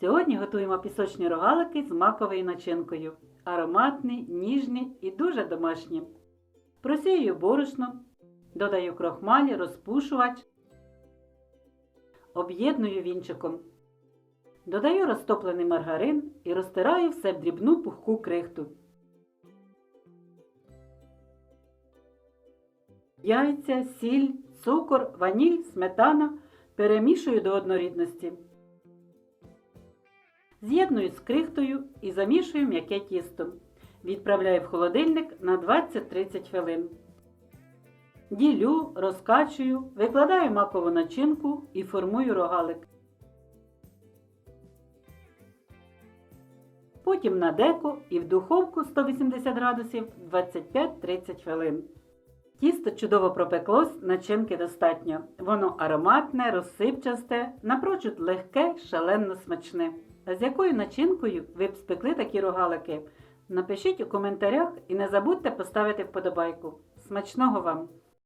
Сьогодні готуємо пісочні рогалики з маковою начинкою. Ароматні, ніжні і дуже домашні. Просію борошно, додаю крохмаль, розпушувач, об'єдную вінчиком. Додаю розтоплений маргарин і розтираю все в дрібну пухку крихту. Яйця, сіль, цукор, ваніль, сметана перемішую до однорідності. З'єдную з крихтою і замішую м'яке тісто. Відправляю в холодильник на 20-30 хвилин. Ділю, розкачую, викладаю макову начинку і формую рогалик. Потім на деко і в духовку 180 градусів 25-30 хвилин. Тісто чудово пропеклось, начинки достатньо. Воно ароматне, розсипчасте, напрочуд легке, шалено смачне. А з якою начинкою ви б спекли такі рогалики? Напишіть у коментарях і не забудьте поставити вподобайку. Смачного вам!